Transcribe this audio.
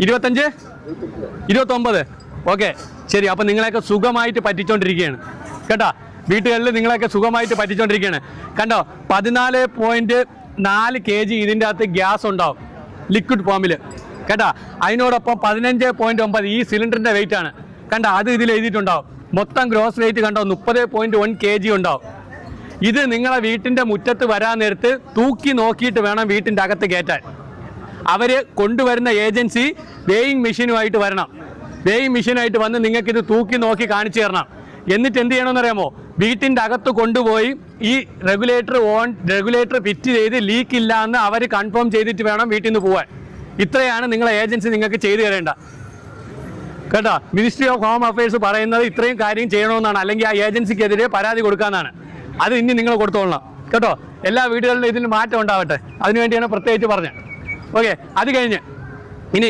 ഇരുപത്തഞ്ച്? ഇരുപത്തൊമ്പത്. ഓക്കെ. ശരി അപ്പം നിങ്ങളെയൊക്കെ സുഖമായിട്ട് പറ്റിച്ചോണ്ടിരിക്കുകയാണ്. കേട്ടോ? വീട്ടുകളിൽ നിങ്ങളെയൊക്കെ സുഖമായിട്ട് പറ്റിച്ചോണ്ടിരിക്കുകയാണ്. കണ്ടോ? പതിനാല് പോയിന്റ് നാല് കെ ജി ഇതിന്റെ അകത്ത് ഗ്യാസ് ഉണ്ടാവും. ലിക്വിഡ് ഫോമിൽ കേട്ടോ? അതിനോടൊപ്പം പതിനഞ്ച് പോയിന്റ് ഒമ്പത് ഈ സിലിണ്ടറിന്റെ വെയിറ്റ് ആണ്. കണ്ടോ? അത് ഇതിൽ എഴുതിയിട്ടുണ്ടാവും. മൊത്തം ഗ്രോസ് വെയിറ്റ് കണ്ടോ? മുപ്പത് പോയിന്റ് വൺ കെ ജി ഉണ്ടാവും. ഇത് നിങ്ങളെ വീട്ടിന്റെ മുറ്റത്ത് വരാൻ നേരത്ത് തൂക്കി നോക്കിയിട്ട് വേണം വീട്ടിന്റെ അകത്ത് കയറ്റാൻ. അവർ കൊണ്ടുവരുന്ന ഏജൻസി വേയിങ് മെഷീനുമായിട്ട് വരണം. വേയിങ് മെഷീനായിട്ട് വന്ന് നിങ്ങൾക്കിത് തൂക്കി നോക്കി കാണിച്ചു തരണം. എന്നിട്ട് എന്ത് ചെയ്യണമെന്ന് അറിയാമോ? വീട്ടിന്റെ അകത്ത് കൊണ്ടുപോയി ഈ റെഗുലേറ്റർ ഓൺ റെഗുലേറ്റർ ഫിറ്റ് ചെയ്ത് ലീക്ക് ഇല്ല എന്ന് അവർ കൺഫേം ചെയ്തിട്ട് വേണം വീട്ടിൽ നിന്ന് പോവാൻ. ഇത്രയാണ് നിങ്ങളെ ഏജൻസി നിങ്ങൾക്ക് ചെയ്തു തരേണ്ട. കേട്ടോ? മിനിസ്ട്രി ഓഫ് ഹോം അഫയേഴ്സ് പറയുന്നത് ഇത്രയും കാര്യം ചെയ്യണമെന്നാണ്. അല്ലെങ്കിൽ ആ ഏജൻസിക്കെതിരെ പരാതി കൊടുക്കാമെന്നാണ് അത് ഇനി നിങ്ങൾ കൊടുത്തോളണം. കേട്ടോ? എല്ലാ വീടുകളിലും ഇതിന് മാറ്റം ഉണ്ടാവട്ടെ. അതിനുവേണ്ടിയാണ് പ്രത്യേകിച്ച് പറഞ്ഞത്. ഓക്കെ അത് കഴിഞ്ഞ്. ഇനി